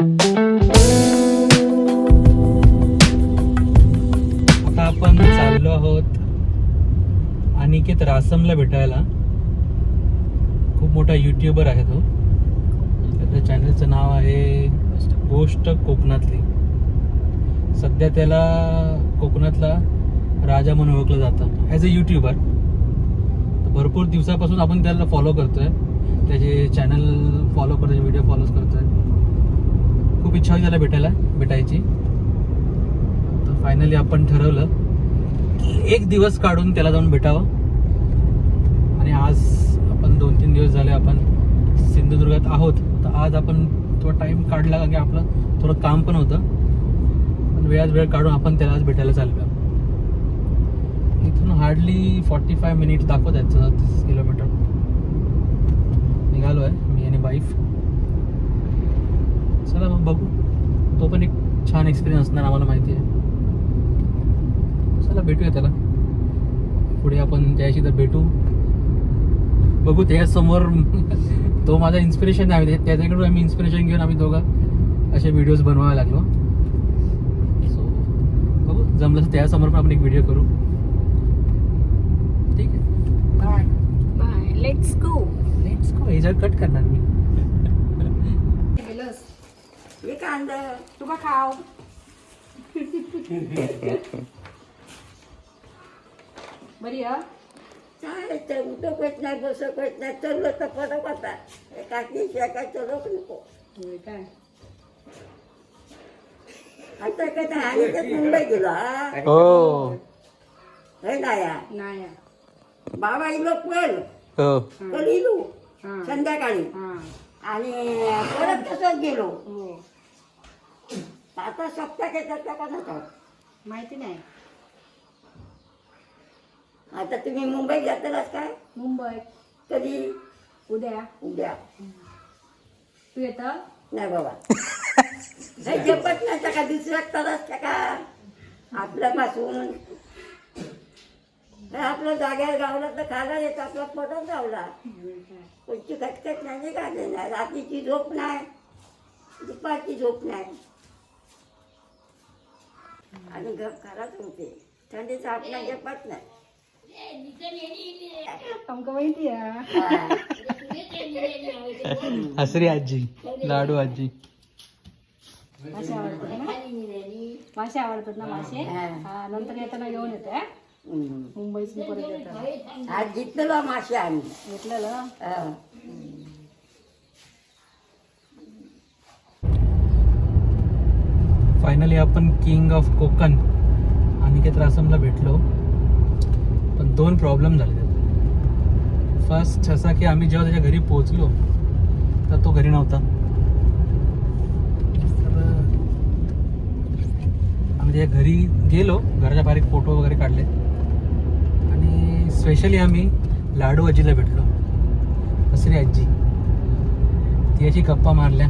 आता आपण चाललो आहोत अनिकेत रासमला भेटायला. खूप मोठा युट्यूबर आहे तो. त्याच्या चॅनलचं नाव आहे गोष्ट कोकणातली. सध्या त्याला कोकणातला राजा म्हणून ओळखलं जातं. ॲज अ युट्यूबर भरपूर दिवसापासून आपण त्याला फॉलो करतोय. त्याचे चॅनल फॉलो करतोय व्हिडिओ फॉलो करतोय. खूप इच्छा होती त्याला भेटायला भेटायची. तर फायनली आपण ठरवलं की एक दिवस काढून त्याला जाऊन भेटावं. आणि आज आपण दोन तीन दिवस झाले आपण सिंधुदुर्गात आहोत. तर आज आपण थोडा टाईम काढला कारण की आपलं थोडं काम पण होतं. पण वेळात वेळ काढून आपण त्याला आज भेटायला चाललो इथून हार्डली फॉर्टी फाय मिनिट दाखवत आहेत तीस किलोमीटर. निघालो आहे मी आणि वाईफ चला मग बघू. तो पण एक छान एक्सपिरियन्स असणार आम्हाला माहिती आहे. चला भेटूया त्याला. पुढे आपण त्याशी तर भेटू. बघू त्याच्यासमोर तो माझा इन्स्पिरेशन आहे. त्याच्याकडून आम्ही इन्स्पिरेशन घेऊन आम्ही दोघं असे व्हिडिओज बनवायला लागलो. सो बघू जमलं तर त्यासमोर पण आपण एक व्हिडिओ करू. ठीक आहे. Bye bye let's go let's go ह्याच्यावर कट करणार मी गेलस हे कांदा तुका खाव बरी हा काय ते उठक होत नाही बसक होत नाही चाललं तर पडक होता एका दिवशी काय चलक नको होय काय आता काय ते आणि ते मुंबई गेलो हा हो हे नाया नाही बाबा इलो पल हो इलू हा संध्याकाळी हा आणि परत तसंच गेलो हो आता सप्ताह येतात का कोणाचा माहिती नाही. आता तुम्ही मुंबईत जातालाच काय? मुंबई. कधी? उद्या. उद्या. तू येत? नाही बाबा. नाही जपत नाही का दुसऱ्या तरच का? आपल्यापासून आपलं जाग्यावर गावला तर खायला येत आपला पटत गावला. कोणची खटखट नाही का? नाही रात्रीची झोप नाही. दुपारची झोप नाही. आणि गप खराच होते थंडीचा आपला जपत नाही. आमका माहिती हा. हसरी आजी लाडू आजी. मासे आवडतात ना? मासे आवडतात ना मासे? हा. नंतर येताना घेऊन येते हा? मुंबईतून परत येताना. आज जिंकलो मासे आम्ही. घेतलेलं? हा. फायनली आपण किंग ऑफ कोकण अनिकेत रासमला भेटलो. पण दोन प्रॉब्लेम झाले त्यात. फर्स्ट असा की आम्ही जेव्हा त्याच्या घरी पोहोचलो तर तो घरी नव्हता. तर आम्ही त्याच्या घरी गेलो घराच्या बाहेर फोटो वगैरे काढले. आणि स्पेशली आम्ही लाडू आजीला भेटलो. असरी आजी. ती अशी गप्पा मारल्या.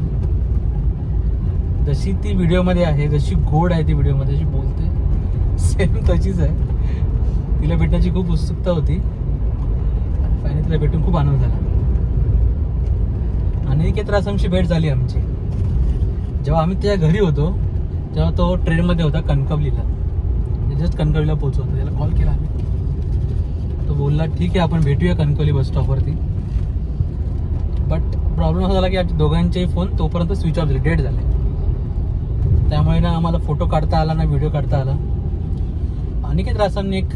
जशी ती व्हिडिओमध्ये आहे जशी गोड आहे ती व्हिडिओमध्ये जशी बोलते सेम तशीच आहे. तिला भेटण्याची खूप उत्सुकता होती. आणि तिला भेटून खूप आनंद झाला. अनिकेत रासमची भेट झाली आमची. जेव्हा आम्ही त्याच्या घरी होतो तेव्हा तो ट्रेनमध्ये होता कणकवलीला. म्हणजे जस्ट कणकवलीला पोहोचवतो त्याला कॉल केला आम्ही. तो बोलला ठीक आहे आपण भेटूया कणकवली बस स्टॉपवरती बट प्रॉब्लेम असा झाला की आमच्या दोघांचेही फोन तोपर्यंत स्विच ऑफ झाले. डेट झाले. त्यामुळे ना आम्हाला फोटो काढता आला ना व्हिडिओ काढता आला. अनिकेत रासांनी एक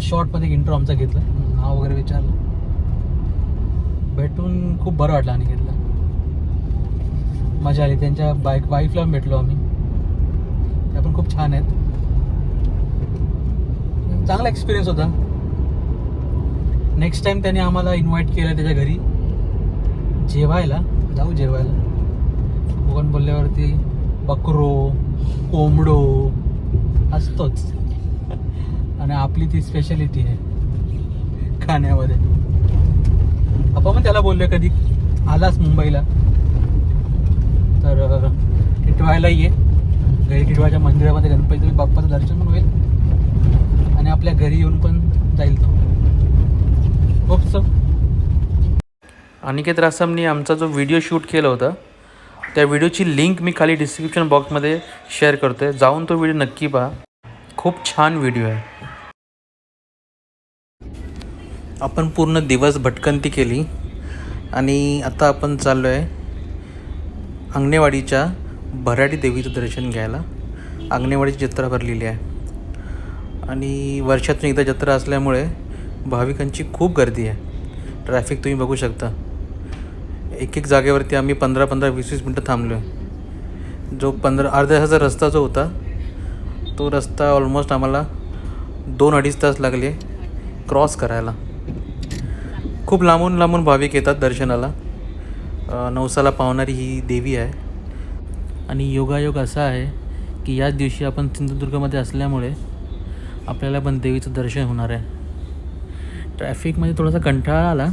शॉर्टमध्ये एक इंट्रो आमचा घेतला. नाव वगैरे विचारलं. भेटून खूप बरं वाटलं अनिकेतला. मजा आली. त्यांच्या बाईक वाईफला भेटलो आम्ही. त्या पण खूप छान आहेत. चांगला एक्सपिरियन्स होता. नेक्स्ट टाइम त्याने आम्हाला इन्व्हाइट केलं त्याच्या घरी. जेवायला. जाऊ जेवायला. कोकण बोलल्यावरती बकरो कोंबडो असतोच. आणि आपली ती स्पेशालिटी आहे. खाण्यामध्ये. आपण पण त्याला बोलले कधी. आलास मुंबईला. तर टिटवायलाही ये. घरी टिटवायच्या मंदिरामध्ये गणपती बाप्पाचं दर्शन पण होईल. आणि आपल्या घरी येऊन पण जाईल तो. खूप अनिकेत रासमनी आमचा जो व्हिडिओ शूट केला होता त्या व्हिडिओची लिंक मी खाली डिस्क्रिप्शन बॉक्समध्ये शेअर करतो आहे जाऊन तो व्हिडिओ नक्की पहा. खूप छान व्हिडिओ आहे. आपण पूर्ण दिवस भटकंती केली आणि आता आपण चाललो आहे अंगणेवाडीच्या भराडी देवीचं दर्शन घ्यायला. अंगणेवाडीची जत्रा भरलेली आहे. आणि वर्षातून एकदा जत्रा असल्यामुळे भाविकांची खूप गर्दी आहे. ट्रॅफिक तुम्ही बघू शकता. एक एक जागेवरती आम्ही पंधरा पंधरा वीस वीस मिनटं थांबलो आहे जो पंधरा अर्ध्या तासाचा रस्ता जो होता तो रस्ता ऑलमोस्ट आम्हाला दोन अडीच तास लागले क्रॉस करायला. खूप लांबून लांबून भाविक येतात दर्शनाला. नवसाला पावणारी ही देवी आहे. आणि योगायोग असा आहे की याच दिवशी आपण सिंधुदुर्गमध्ये असल्यामुळे आपल्याला पण देवीचं दर्शन होणार आहे. ट्रॅफिकमध्ये थोडासा कंटाळा आला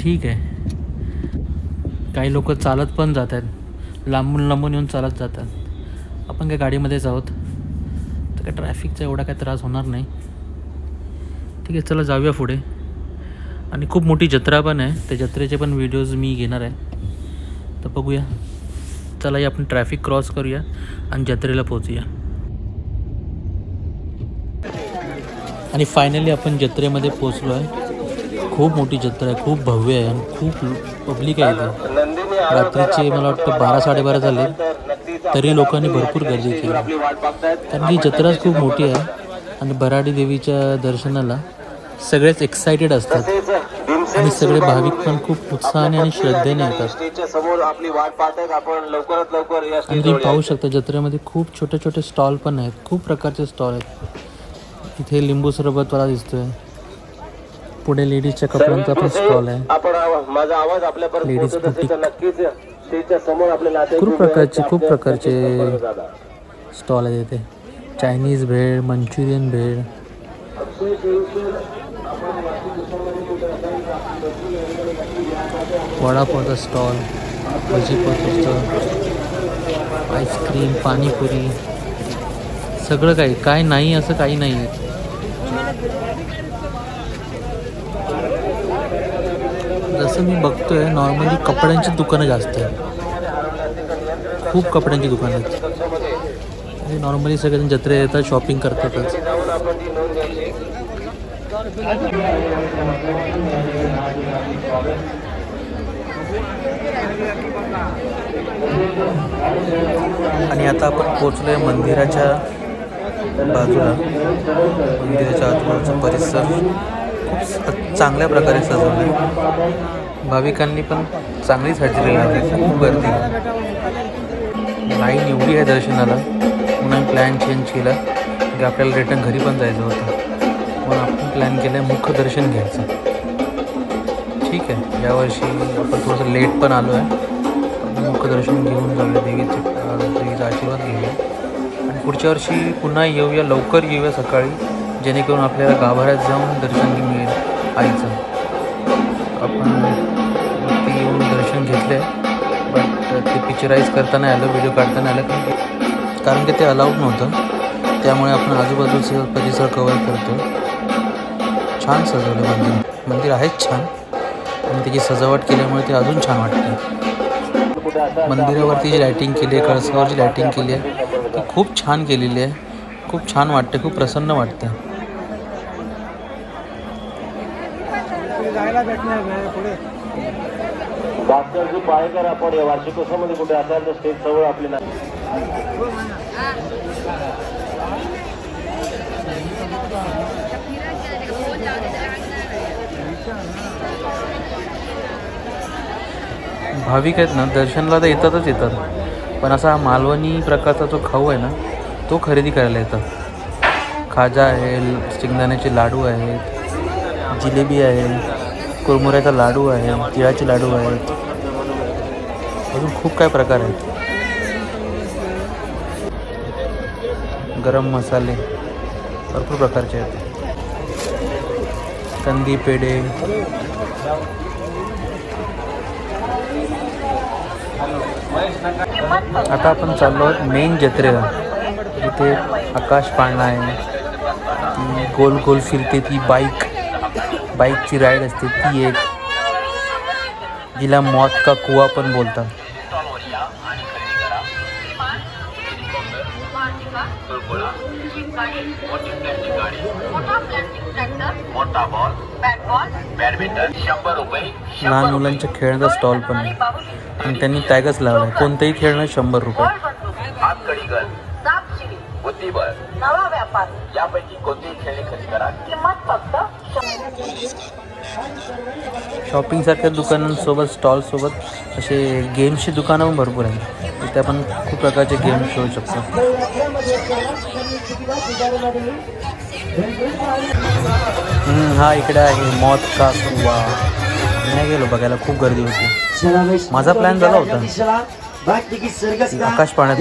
ठीक आहे. काही लोक चालत पण जात आहेत लांबून लांबून येऊन चालत जातात. आपण काय गाडीमध्येच आहोत. तर काय ट्रॅफिकचा एवढा काय त्रास होणार नाही. ठीक आहे चला जाऊया पुढे. आणि खूप मोठी जत्रा पण आहे. त्या जत्रेचे पण व्हिडिओज मी घेणार आहे. तर बघूया. चला या आपण ट्रॅफिक क्रॉस करूया आणि जत्रेला पोहोचूया. आणि फायनली आपण जत्रेमध्ये पोचलो आहे खूप मोठी जत्रा आहे खूप भव्य आहे आणि खूप पब्लिक आहे इथे. रात्रीचे मला वाटतं बारा साडेबारा झाले. तरी लोकांनी भरपूर गर्दी केली. कारण ही जत्राच खूप मोठी आहे आणि बराडी देवीच्या दर्शनाला सगळेच एक्सायटेड असतात. आणि सगळे भाविक पण खूप उत्साहाने आणि श्रद्धेने येतात. आहेत आणि तुम्ही पाहू शकता जत्रेमध्ये खूप छोटे छोटे स्टॉल पण आहेत. खूप प्रकारचे स्टॉल आहेत. इथे लिंबू सरबतवाला दिसतोय. पुढे लेडीजच्या कपड्यांचा पण स्टॉल आहे. आपण माझा आवाज आपले नाते खूप प्रकारचे खूप प्रकारचे स्टॉल आहेत इथे. Chinese bhel Manchurian bhel. वडापावचा stall भजीपावचा स्टॉल आईस्क्रीम पाणीपुरी. सगळं काही काय नाही असं काही नाही आहे जसं मी बघतोय नॉर्मली कपड्यांची दुकानं जास्त आहेत. खूप कपड्यांची दुकानं आहेत. नॉर्मली सगळेजण जत्रे येतात शॉपिंग करतातच. आणि आता आपण पोचलोय मंदिराच्या बाजूला. मंदिराच्या आजूबाजूचा परिसर खूप चांगल्या प्रकारे सजवलं भाविकांनी पण चांगलीच हजेरी लागली खूप गर्दी. लाईन एवढी आहे दर्शनाला. म्हणून प्लॅन चेंज केला की आपल्याला रिटर्न घरी पण जायचं होतं. म्हणून आपण प्लॅन केला मुख्य दर्शन घ्यायचं. ठीक आहे. यावर्षी आपण थोडंसं लेट पण आलो आहे. मुख्य दर्शन घेऊन जाऊया. देवीचे देवीचा आशीर्वाद घेऊया. आणि पुढच्या वर्षी पुन्हा येऊया. लवकर येऊया सकाळी. जेणेकरून आपल्याला गाभाऱ्यात जाऊन दर्शन घे- मिळेल आईचं. आपण घेतलं. आहे बट uh, ते पिक्चराईज करता नाही आलं व्हिडिओ काढता नाही आलं. कारण की- कारण की ते अलाउड नव्हतं. त्यामुळे आपण आजूबाजूचं परिसर कवर करतो छान सजवलं मंदिर. मंदिर आहेच छान. आणि त्याची सजावट केल्यामुळे ते अजून छान वाटते मंदिरावरती जी लायटिंग केली आहे कळसावर जी लायटिंग केली आहे ती खूप छान केलेली आहे. खूप छान वाटते खूप प्रसन्न वाटतं भास्करजी पाळेकर आपण. या वार्षिकोत्सवामध्ये कुठे असाल तर स्टेज जवळ आपली भाविक आहेत ना दर्शनला तर येतातच येतात. पण असा मालवणी प्रकारचा जो खाऊ आहे ना तो खरेदी करायला येतात. खाजा आहे शेंगदाण्याचे लाडू आहेत जिलेबी आहे कुरमुऱ्याचा लाडू आहे तिळाचे लाडू आहेत. अजून खूप काय प्रकार आहेत. गरम मसाले भरपूर प्रकारचे आहेत. कंदी पेढे. आता आपण चाललो आहोत मेन जत्रेला. इथे आकाश पाळणा आहे. ती गोल गोल फिरते ती बाईक बाईकची राईड असते ती एक हिला मौत का कुवा पण बोलतात. मोठा बॉल बॅट बॉल बॅडमिंटन शंभर रुपये लहान मुलांच्या खेळण्याचा स्टॉल पण आहे. आणि त्यांनी टॅगच लावला आहे कोणतंही खेळणं शंभर रुपये. यापैकी कोणतीही खेळणी खरेदी करा. किंमत फक्त शॉपिंगसारख्या दुकानांसोबत स्टॉलसोबत असे गेम्सची दुकानं पण भरपूर आहेत. तिथे आपण खूप प्रकारचे गेम खेळू शकतो. हा इकडे आहे. मौत का कुवा नाही गेलो बघायला खूप गर्दी होती. माझा प्लॅन झाला होता. आकाश पाण्यात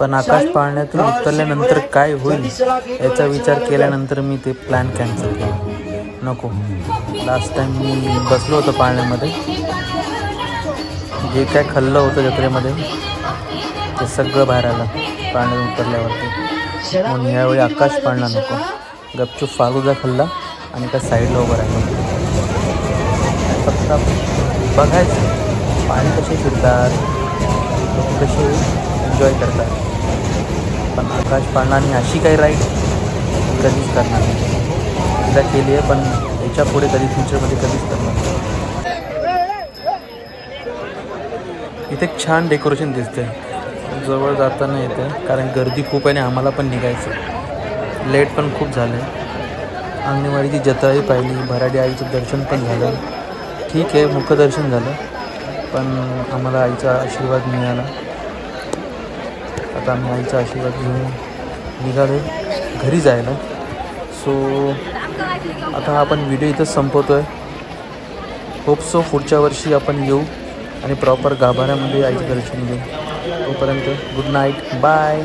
पण आकाश पाळण्यातून उतरल्यानंतर काय होईल याचा विचार केल्यानंतर मी ते प्लॅन कॅन्सल केला. नको. लास्ट टाइम मी बसलो होतो पाळण्यामध्ये. जे काय खाल्लं होतं जत्रेमध्ये ते सगळं बाहेर आलं पाण्यात उतरल्यावरती. म्हणून यावेळी आकाश पाळणा नको. गपचूप फालुदा खाल्ला आणि त्या साईडला उभं राहिलं. फक्त बघायचं. पाणी कसे शिरतात लोक कसे एन्जॉय करतात. पण आकाश पाळणाने अशी काही राईड कधीच करणार नाही. एकदा केली आहे पण याच्यापुढे कधी फ्युचरमध्ये कधीच करणार नाही. इथे छान डेकोरेशन दिसते जवळ जाताना येते कारण गर्दी खूप आहे आणि आम्हाला पण निघायचं लेट पण खूप झालं आहे अंगणवाडीची जत्राही पाहिली भराडी आईचं दर्शन पण झालं. ठीक आहे मुखदर्शन झालं. पण आम्हाला आईचा आशीर्वाद मिळाला. आता आम्ही आईचा आशीर्वाद घेऊन निघालो घरी जायला. सो आता हा आपण व्हिडिओ इथंच संपवतो आहे होप सो पुढच्या वर्षी आपण येऊ आणि प्रॉपर गाभाऱ्यामध्ये आईचं दर्शन घेऊ. तोपर्यंत गुड नाईट बाय